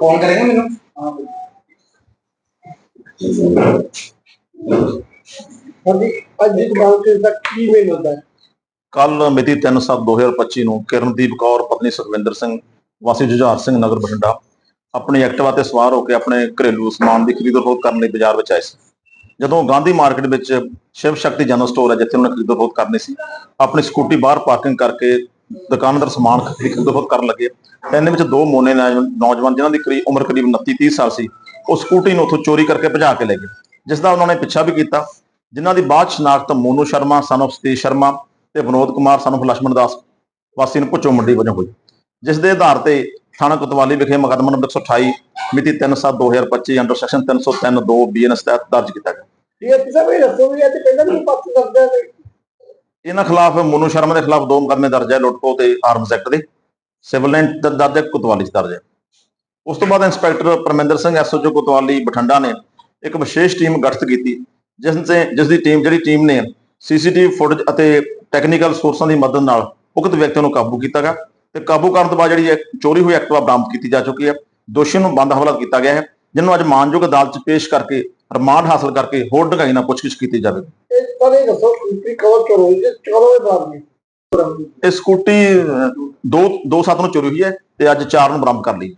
Phone ਕਰੇਗਾ ਮੈਨੂੰ? ਹਾਂ ਹਾਂਜੀ ਅੱਜ ਦੀ ਦੁਕਾਨ ਤੇ ਦਾ ਕੀ ਮੇਲ ਹੁੰਦਾ ਹੈ? ਕੱਲ ਮਿਤੀ 3/7/2025 ਨੂੰ ਕਿਰਨਦੀਪ ਕੌਰ ਪਤਨੀ ਸੁਖਵਿੰਦਰ ਸਿੰਘ ਵਾਸੀ ਜੁਝਾਰ ਸਿੰਘ ਨਗਰ ਬਠਿੰਡਾ ਆਪਣੀ ਐਕਟਿਵਾ ਤੇ ਸਵਾਰ ਹੋ ਕੇ ਆਪਣੇ ਘਰੇਲੂ ਸਮਾਨ ਦੀ ਖਰੀਦ ਫਰੋਖਤ ਕਰਨ ਲਈ ਬਾਜ਼ਾਰ ਵਿੱਚ ਆਏ ਸੀ। ਜਦੋਂ ਗਾਂਧੀ ਮਾਰਕੀਟ ਵਿੱਚ ਸ਼ਿਵ ਸ਼ਕਤੀ ਜਨਰਲ ਸਟੋਰ ਹੈ ਜਿੱਥੇ ਉਹਨਾਂ ਨੇ ਖਰੀਦ ਫਰੋਖਤ ਕਰਨੀ ਸੀ ਆਪਣੀ ਸਕੂਟੀ ਬਾਹਰ ਪਾਰਕਿੰਗ ਕਰਕੇ ਦੁਕਾਨਦਾਰ ਸਮਾਨ ਖਰੀਦ ਤੋਂ ਬਹੁਤ ਕਰਨ ਲੱਗੇ। ਤਾਂ ਇਹਦੇ ਵਿੱਚ ਦੋ ਮੋਨੇ ਨੌਜਵਾਨ ਜਿਨ੍ਹਾਂ ਦੀ ਕਰੀ ਉਮਰ ਕਰੀਬ 29 30 ਸਾਲ ਸੀ, ਉਹ ਸਕੂਟੀ ਨੂੰ ਉੱਥੋਂ ਚੋਰੀ ਕਰਕੇ ਭਜਾ ਕੇ ਲੈ ਗਏ। ਜਿਸ ਦਾ ਉਹਨਾਂ ਨੇ ਪਿੱਛਾ ਵੀ ਕੀਤਾ। ਜਿਨ੍ਹਾਂ ਦੀ ਬਾਅਦ ਸ਼ਨਾਖਤ ਮੋਨੂ ਸ਼ਰਮਾ ਸਨ ਆਫ ਸਤੀਸ਼ ਸ਼ਰਮਾ ਤੇ ਵਿਨੋਦ ਕੁਮਾਰ ਸਨ ਆਫ ਲక్ష్ਮਣ ਦਾਸ ਵਾਸੀ ਨੂੰ ਭੁੱਚੋ ਮੰਡੀ ਵਜੋਂ ਹੋਈ। ਜਿਸ ਦੇ ਆਧਾਰ ਤੇ ਥਾਣਾ ਕੁਤਵਾਲੀ ਵਿਖੇ ਮੁਕਦਮਾ ਨੰਬਰ 128 ਮਿਤੀ 3/7/2025 ਅੰਡਰ ਸੈਕਸ਼ਨ 303 2 ਬੀਐਨਐਸ ਤਹਿਤ ਦਰਜ ਕੀਤਾ ਗਿਆ। ਇਹ ਕਿਸੇ ਵੀ ਰਸੋ ਵੀ ਤੇ ਕਹਿੰਦਾ ਨਹੀਂ ਪੱਤ ਸਕਦਾ ਇਹਨਾਂ ਖਿਲਾਫ ਮੋਨੂ ਸ਼ਰਮਾ ਦੇ ਖਿਲਾਫ ਦੋ ਮੁਕਦਮੇ ਦਰਜ ਹੈ ਲੁੱਟਖੋ ਤੇ ਆਰਮਸ ਐਕਟ ਦੇ। ਸਿਵਲ ਲਾਈਨ ਦ- ਦਰਜ ਹੈ ਕੋਤਵਾਲੀ 'ਚ ਦਰਜ ਹੈ। ਉਸ ਤੋਂ ਬਾਅਦ ਇੰਸਪੈਕਟਰ ਪਰਮਿੰਦਰ ਸਿੰਘ ਐਸਓਜੀ ਕੋਤਵਾਲੀ ਬਠਿੰਡਾ ਨੇ ਇੱਕ ਵਿਸ਼ੇਸ਼ ਟੀਮ ਗਠਿਤ ਕੀਤੀ, ਜਿਸ ਨੇ ਜਿਸ ਦੀ ਟੀਮ ਜਿਹੜੀ ਟੀਮ ਨੇ ਸੀਸੀਟੀਵੀ ਫੁਟੇਜ ਅਤੇ ਟੈਕਨੀਕਲ ਸੋਰਸਾਂ ਦੀ ਮਦਦ ਨਾਲ ਉਕਤ ਵਿਅਕਤੀ ਨੂੰ ਕਾਬੂ ਕੀਤਾ ਗਿਆ ਤੇ ਕਾਬੂ ਕਰਨ ਤੋਂ ਬਾਅਦ ਜਿਹੜੀ ਇਹ ਚੋਰੀ ਹੋਈ ਐਕਟਿਵਾ ਬਰਾਮਦ ਕੀਤੀ ਜਾ ਚੁੱਕੀ ਹੈ। ਦੋਸ਼ੀ ਨੂੰ ਬੰਦ ਹਵਾਲਾ ਕੀਤਾ ਗਿਆ ਹੈ ਜਿਹਨੂੰ ਅੱਜ ਮਾਨਯੋਗ ਅਦਾਲਤ 'ਚ ਪੇਸ਼ ਕਰਕੇ ਰਿਮਾਂਡ ਹਾਸਲ ਕਰਕੇ ਹੋਰ ਢੰਗਾਈ ਨਾਲ ਪੁੱਛਗਿੱਛ ਕੀਤੀ ਜਾਵੇਗੀ ਇਹ ਪਰ ਇਹ ਦੱਸੋ ਸਕੂਟਰੀ ਕਵਰ ਕਰੋ ਇਹ 14 ਦੇ ਬਾਅਦ ਨਹੀਂ ਇਹ ਸਕੂਟੀ ਅਹ, ਦੋ ਦੋ ਸੱਤ ਨੂੰ ਚੋਰੀ ਹੋਈ ਹੈ ਤੇ ਅੱਜ ਚਾਰ ਨੂੰ ਬਰਾਮਦ ਕਰ ਲਈ।